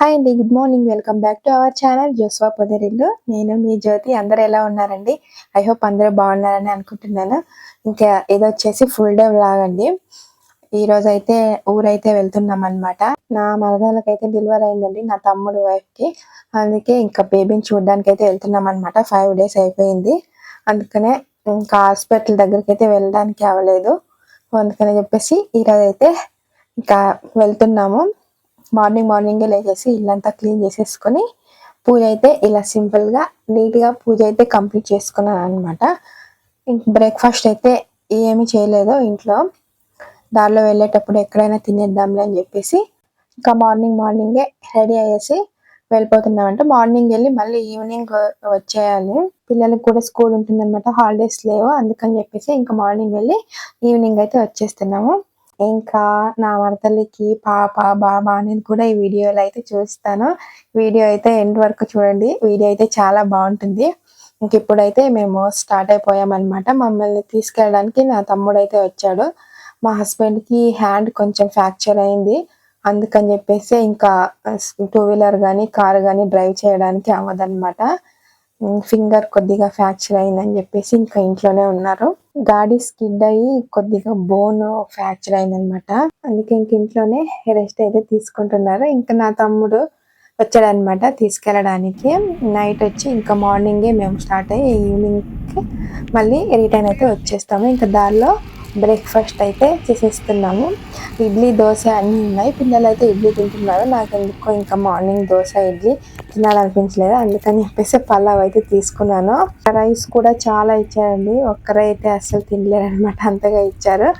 Hi అండి good morning welcome back to our channel Joshua పొదరిల్లు నేను మీ జ్యోతి. అందరు ఎలా ఉన్నారండి? ఐ హోప్ అందరూ బాగున్నారని అనుకుంటున్నాను. ఇంకా ఇది వచ్చేసి ఫుల్ డే వ్లాగ్ అండి. ఈ అయితే ఊరైతే వెళ్తున్నాం అనమాట నా మరదలకైతే డెలివరీ అయిందండి నా తమ్ముడు వైఫ్కి అందుకే ఇంకా బేబీని చూడడానికి అయితే వెళ్తున్నాం అనమాట ఫైవ్ డేస్ అయిపోయింది. అందుకనే ఇంకా హాస్పిటల్ దగ్గరికి అయితే వెళ్ళడానికి అవ్వలేదు. అందుకని చెప్పేసి ఈరోజు అయితే ఇంకా వెళ్తున్నాము. మార్నింగ్ మార్నింగే లేచేసి ఇల్లంతా క్లీన్ చేసేసుకొని పూజ అయితే ఇలా సింపుల్గా నీట్గా పూజ అయితే కంప్లీట్ చేసుకున్నాను అనమాట బ్రేక్ఫాస్ట్ అయితే ఏమి చేయలేదు ఇంట్లో. దారిలో వెళ్ళేటప్పుడు ఎక్కడైనా తినేద్దాంలే అని చెప్పేసి ఇంకా మార్నింగ్ మార్నింగే రెడీ అయ్యేసి వెళ్ళిపోతున్నామంటే మార్నింగ్ వెళ్ళి మళ్ళీ ఈవినింగ్ వచ్చేయాలి. పిల్లలకి కూడా స్కూల్ ఉంటుందన్నమాట. హాలిడేస్ లేవు అందుకని చెప్పేసి ఇంకా మార్నింగ్ వెళ్ళి ఈవినింగ్ అయితే వచ్చేస్తున్నాము. ఇంకా నా మరదలికి పాప బాబా అనేది కూడా ఈ వీడియోలో అయితే చూస్తాను వీడియో అయితే ఎండ్ వరకు చూడండి. వీడియో అయితే చాలా బాగుంటుంది. ఇంక ఇప్పుడైతే మేము స్టార్ట్ అయిపోయామన్నమాట. మమ్మల్ని తీసుకెళ్ళడానికి నా తమ్ముడు అయితే వచ్చాడు. మా హస్బెండ్కి హ్యాండ్ కొంచెం ఫ్రాక్చర్ అయింది. అందుకని చెప్పేసి ఇంకా టూ వీలర్ కానీ కార్ కానీ డ్రైవ్ చేయడానికి అవ్వదన్నమాట. ఫింగర్ కొద్దిగా ఫ్రాక్చర్ అయిందని చెప్పేసి ఇంకా ఇంట్లోనే ఉన్నారు. గాడి స్కిడ్ అయ్యి కొద్దిగా బోన్ ఫ్రాక్చర్ అయిందనమాట. అందుకే ఇంక ఇంట్లోనే రెస్ట్ అయితే తీసుకుంటున్నారు. ఇంకా నా తమ్ముడు వచ్చాడనమాట తీసుకెళ్ళడానికి. నైట్ వచ్చి ఇంకా మార్నింగే మేము స్టార్ట్ అయ్యి ఈవినింగ్కి మళ్ళీ రిటర్న్ అయితే వచ్చేస్తాము. ఇంకా దారిలో బ్రేక్ఫాస్ట్ అయితే చేసేస్తున్నాము. ఇడ్లీ దోశ అన్నీ ఉన్నాయి. పిల్లలు అయితే ఇడ్లీ తింటున్నారు. నాకు ఎందుకో ఇంకా మార్నింగ్ దోశ ఇడ్లీ తినాలనిపించలేదు. అందుకని చెప్పేసి పలావ్ అయితే తీసుకున్నాను. రైస్ కూడా చాలా ఇచ్చారండి. ఒక్కరైతే అస్సలు తినలేరు అనమాట అంతగా ఇచ్చారు.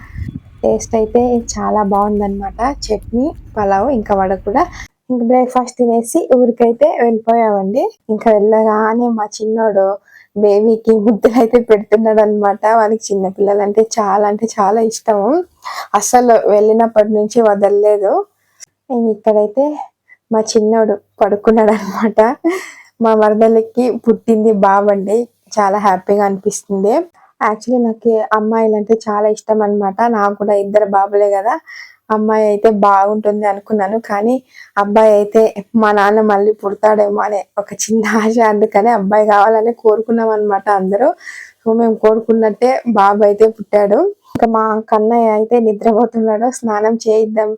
టేస్ట్ అయితే చాలా బాగుందన్నమాట. చట్నీ పలావ్ ఇంకా వడ కూడా. ఇంక బ్రేక్ఫాస్ట్ తినేసి ఊరికైతే వెళ్ళిపోయామండి. ఇంకా వెళ్ళగానే మా చిన్నోడు బేబీకి ముద్దలు అయితే పెడుతున్నాడు అనమాట వాళ్ళకి చిన్న పిల్లలు అంటే చాలా అంటే చాలా ఇష్టము. అసలు వెళ్ళినప్పటి నుంచి వదలలేదు. ఇక్కడైతే మా చిన్నోడు పడుకున్నాడు అనమాట మా మరదలకి పుట్టింది బాబండి చాలా హ్యాపీగా అనిపిస్తుంది. యాక్చువల్లీ నాకు అమ్మాయిలు అంటే చాలా ఇష్టం అనమాట నాకు కూడా ఇద్దరు బాబులే కదా. అమ్మాయి అయితే బాగుంటుంది అనుకున్నాను కానీ అబ్బాయి అయితే మా నాన్న మళ్ళీ పుడతాడేమో అనే ఒక చిన్న ఆశ అందుకని అబ్బాయి కావాలని కోరుకున్నాం అనమాట అందరూ. సో మేము కోరుకున్నట్టే బాబు అయితే పుట్టాడు. ఇంకా మా కన్నయ్య అయితే నిద్రపోతున్నాడు స్నానం చేయిద్దాం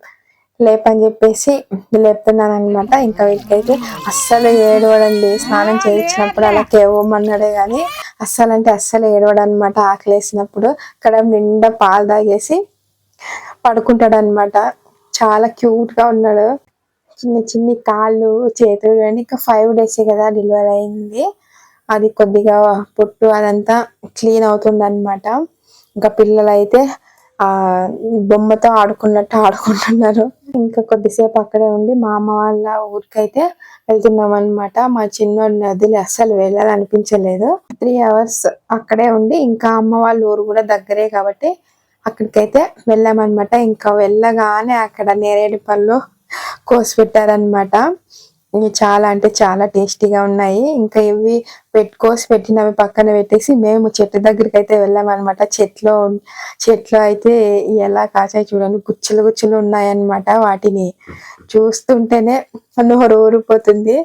లేపని చెప్పేసి లేపుతున్నాను అనమాట ఇంకా వీటికైతే అస్సలు ఏడవడండి స్నానం చేయించినప్పుడు అలా కేవమన్నాడే కానీ అస్సలు అంటే అస్సలు ఏడవడనమాట ఆకలేసినప్పుడు. అక్కడ నిండా పాలు తాగేసి పడుకుంటాడు అనమాట చాలా క్యూట్గా ఉన్నాడు. చిన్న చిన్ని కాళ్ళు చేతులు ఇంకా ఫైవ్ డేస్ కదా డెలివరీ అయింది. అది కొద్దిగా పొట్టు అదంతా క్లీన్ అవుతుంది అనమాట ఇంకా పిల్లలు అయితే ఆ బొమ్మతో ఆడుకున్నట్టు ఆడుకుంటున్నారు. ఇంకా కొద్దిసేపు అక్కడే ఉండి మా అమ్మ వాళ్ళ ఊరికైతే వెళ్తున్నాం అనమాట మా చిన్నోడి వదిలి అస్సలు వెళ్ళాలనిపించలేదు. త్రీ అవర్స్ అక్కడే ఉండి ఇంకా అమ్మ వాళ్ళ ఊరు కూడా దగ్గరే కాబట్టి అక్కడికైతే వెళ్ళామన్నమాట. ఇంకా వెళ్ళగానే అక్కడ నేరేడు పళ్ళు కోసి పెట్టారనమాట ఇవి చాలా అంటే చాలా టేస్టీగా ఉన్నాయి. ఇంకా ఇవి పెట్టుకోసి పెట్టినవి పక్కన పెట్టేసి మేము చెట్టు దగ్గరికి అయితే వెళ్ళామన్నమాట. చెట్లో చెట్లు అయితే ఎలా కాచాయి చూడండి. గుచ్చులు గుచ్చులు ఉన్నాయన్నమాట వాటిని. చూస్తుంటేనే నోరు ఊరిపోతుంది.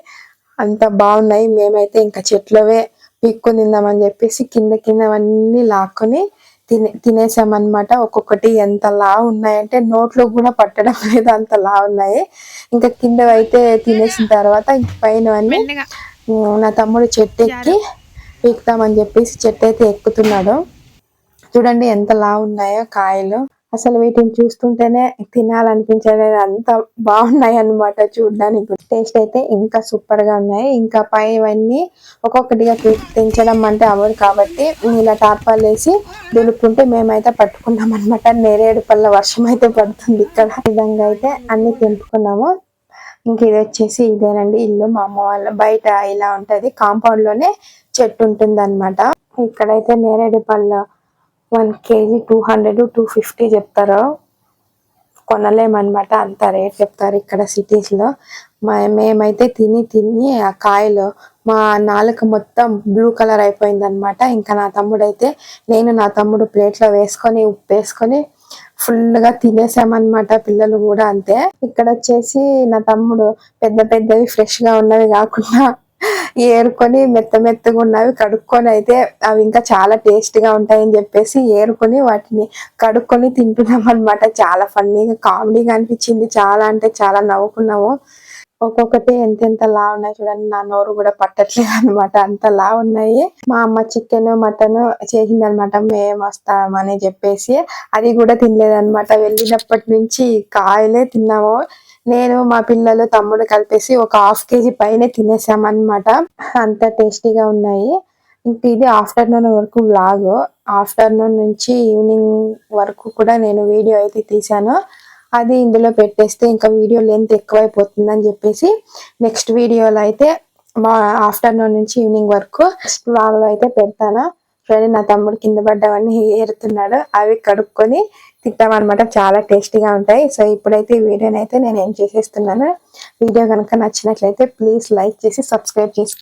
అంత బాగున్నాయి. మేమైతే ఇంకా చెట్లవే పీక్కొని తిందామని చెప్పేసి కింద కిందవన్నీ లాక్కొని తినే తినేసామన్నమాట. ఒక్కొక్కటి ఎంత లా ఉన్నాయంటే నోట్లో కూడా పట్టడం లేదు అంత లా ఉన్నాయి. ఇంకా కింద అయితే తినేసిన తర్వాత ఇంక పైన అన్ని నా తమ్ముడు చెట్టు ఎక్కి పీకుతామని చెప్పేసి చెట్టు అయితే ఎక్కుతున్నాడు. చూడండి ఎంత లా ఉన్నాయో కాయలు. అసలు వీటిని చూస్తుంటేనే తినాలనిపించలేదు అంత బాగున్నాయి అనమాట చూడడానికి. టేస్ట్ అయితే ఇంకా సూపర్గా ఉన్నాయి. ఇంకా పై ఇవన్నీ ఒక్కొక్కటిగా తెంచడం అంటే అవ్వదు కాబట్టి ఇలా టార్పాలు వేసి దులుపుకుంటే మేమైతే పట్టుకున్నాం అనమాట నేరేడు పళ్ళ వర్షం అయితే పడుతుంది ఇక్కడ. విధంగా అయితే అన్ని తెంపుకున్నాము. ఇంక ఇది వచ్చేసి ఇదేనండి ఇల్లు. మా అమ్మ వాళ్ళ బయట ఇలా ఉంటది. కాంపౌండ్లోనే చెట్టు ఉంటుంది అనమాట ఇక్కడైతే నేరేడు పళ్ళ one KG two hundred two fifty చెప్తారు. కొనలేమన్నమాట అంత రేట్ చెప్తారు ఇక్కడ సిటీస్లో మేమైతే తిని తిని ఆ కాయలు మా నాలుక మొత్తం బ్లూ కలర్ అయిపోయింది అనమాట ఇంకా నా తమ్ముడు అయితే నేను నా తమ్ముడు ప్లేట్లో వేసుకొని ఉప్పు వేసుకొని ఫుల్గా తినేసామన్నమాట పిల్లలు కూడా అంతే. ఇక్కడ వచ్చేసి నా తమ్ముడు పెద్ద పెద్దవి ఫ్రెష్గా ఉన్నవి కాకుండా ఏరుకొని మెత్త మెత్తగా ఉన్నవి కడుక్కొని అయితే అవి ఇంకా చాలా టేస్ట్గా ఉంటాయని చెప్పేసి ఏరుకొని వాటిని కడుక్కొని తింటున్నాం అన్నమాట. చాలా ఫన్నీగా కామెడీగా అనిపించింది. చాలా అంటే చాలా నవ్వుకున్నాము. ఒక్కొక్కటి ఎంతెంత లా ఉన్నాయి చూడండి. నా నోరు కూడా పట్టట్లేదు అనమాట అంత లా ఉన్నాయి. మా అమ్మ చికెన్ మటన్ చేసింది అనమాట మేము వస్తామని చెప్పేసి అది కూడా తినలేదన్నమాట. వెళ్ళినప్పటి నుంచి కాయలే తిన్నాము. నేను మా పిల్లలు తమ్ముడు కలిపేసి ఒక హాఫ్ కేజీ పైన తినేసామన్నమాట. అంత టేస్టీగా ఉన్నాయి. ఇంక ఇది ఆఫ్టర్నూన్ వరకు వ్లాగ్. ఆఫ్టర్నూన్ నుంచి ఈవినింగ్ వరకు కూడా నేను వీడియో అయితే తీశాను. అది ఇందులో పెట్టేస్తే ఇంకా వీడియో లెంత్ ఎక్కువైపోతుంది అని చెప్పేసి నెక్స్ట్ వీడియోలో అయితే మా ఆఫ్టర్నూన్ నుంచి ఈవినింగ్ వరకు వ్లాగ్లో అయితే పెడతాను. చూడండి నా తమ్ముడు కింద పడ్డవన్నీ ఏరుతున్నాడు. అవి కడుక్కొని తింటామన్నమాట. చాలా టేస్టీగా ఉంటాయి. సో ఇప్పుడైతే ఈ వీడియోని అయితే నేను ఏం చేసేస్తున్నాను వీడియో కనుక నచ్చినట్లయితే ప్లీజ్ లైక్ చేసి సబ్స్క్రైబ్ చేసుకోండి.